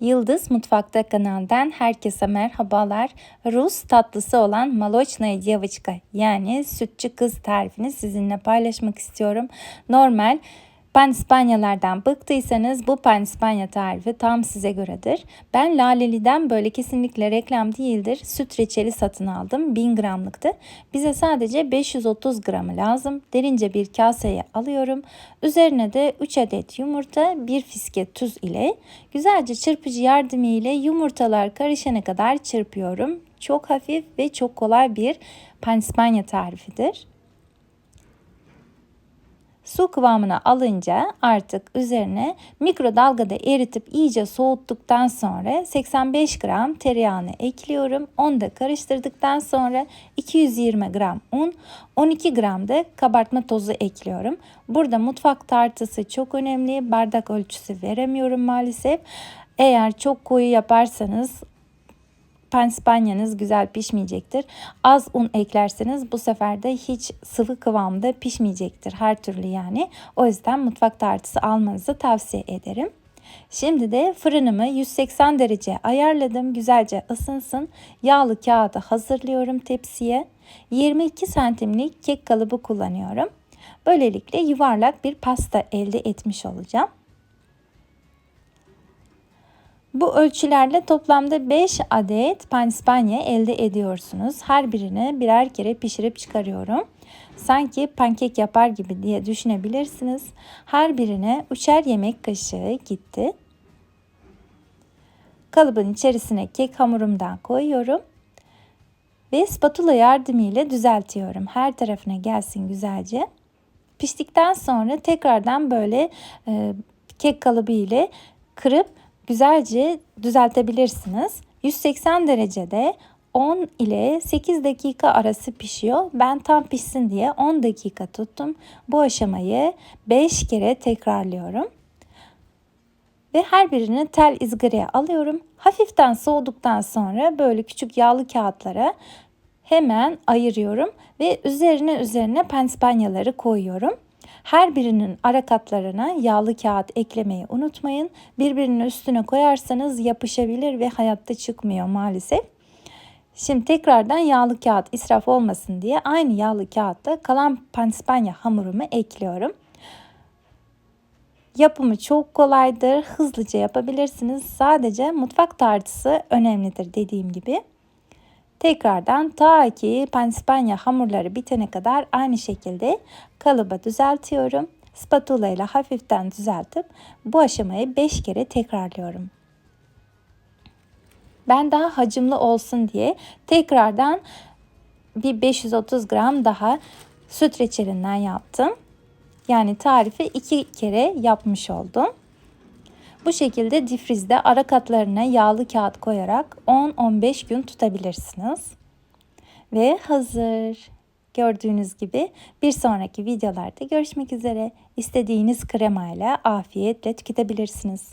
Yıldız Mutfakta kanaldan herkese merhabalar. Rus tatlısı olan Maloçnaya Diyavaçka yani sütçü kız tarifini sizinle paylaşmak istiyorum. Normal panispanyalardan bıktıysanız bu panispanya tarifi tam size göredir. Ben Laleli'den böyle kesinlikle reklam değildir. Süt reçeli satın aldım. 1000 gramlıktı. Bize sadece 530 gramı lazım. Derince bir kaseye alıyorum. Üzerine de 3 adet yumurta, 1 fiske tuz ile güzelce çırpıcı yardımı ile yumurtalar karışana kadar çırpıyorum. Çok hafif ve çok kolay bir panispanya tarifidir. Su kıvamına alınca artık üzerine mikrodalgada eritip iyice soğuttuktan sonra 85 gram tereyağını ekliyorum. Onu da karıştırdıktan sonra 220 gram un, 12 gram da kabartma tozu ekliyorum. Burada mutfak tartısı çok önemli. Bardak ölçüsü veremiyorum maalesef. Eğer çok koyu yaparsanız panspanyanız güzel pişmeyecektir. Az un eklerseniz bu sefer de hiç sıvı kıvamda pişmeyecektir her türlü yani. O yüzden mutfak tartısı almanızı tavsiye ederim. Şimdi de fırınımı 180 derece ayarladım. Güzelce ısınsın. Yağlı kağıdı hazırlıyorum tepsiye. 22 santimlik kek kalıbı kullanıyorum. Böylelikle yuvarlak bir pasta elde etmiş olacağım. Bu ölçülerle toplamda 5 adet panispanya elde ediyorsunuz. Her birini birer kere pişirip çıkarıyorum. Sanki pankek yapar gibi diye düşünebilirsiniz. Her birine üçer yemek kaşığı gitti. Kalıbın içerisine kek hamurumdan koyuyorum. Ve spatula yardımıyla düzeltiyorum. Her tarafına gelsin güzelce. Piştikten sonra tekrardan böyle e, kek kalıbı ile kırıp güzelce düzeltebilirsiniz. 180 derecede 10 ile 8 dakika arası pişiyor. Ben tam pişsin diye 10 dakika tuttum. Bu aşamayı 5 kere tekrarlıyorum. Ve her birini tel izgaraya alıyorum. Hafiften soğuduktan sonra böyle küçük yağlı kağıtlara hemen ayırıyorum ve üzerine üzerine panspanyaları koyuyorum. Her birinin ara katlarına yağlı kağıt eklemeyi unutmayın. Birbirinin üstüne koyarsanız yapışabilir ve hayatta çıkmıyor maalesef. Şimdi tekrardan yağlı kağıt israf olmasın diye aynı yağlı kağıtta kalan panspanya hamurumu ekliyorum. Yapımı çok kolaydır. Hızlıca yapabilirsiniz. Sadece mutfak tartısı önemlidir dediğim gibi. Tekrardan ta ki panspanya hamurları bitene kadar aynı şekilde kalıba düzeltiyorum. Spatula ile hafiften düzeltip bu aşamayı 5 kere tekrarlıyorum. Ben daha hacimli olsun diye tekrardan bir 530 gram daha süt reçelinden yaptım. Yani tarifi iki kere yapmış oldum. Bu şekilde difrizde ara katlarına yağlı kağıt koyarak 10-15 gün tutabilirsiniz. Ve hazır. Gördüğünüz gibi bir sonraki videolarda görüşmek üzere. İstediğiniz kremayla afiyetle tüketebilirsiniz.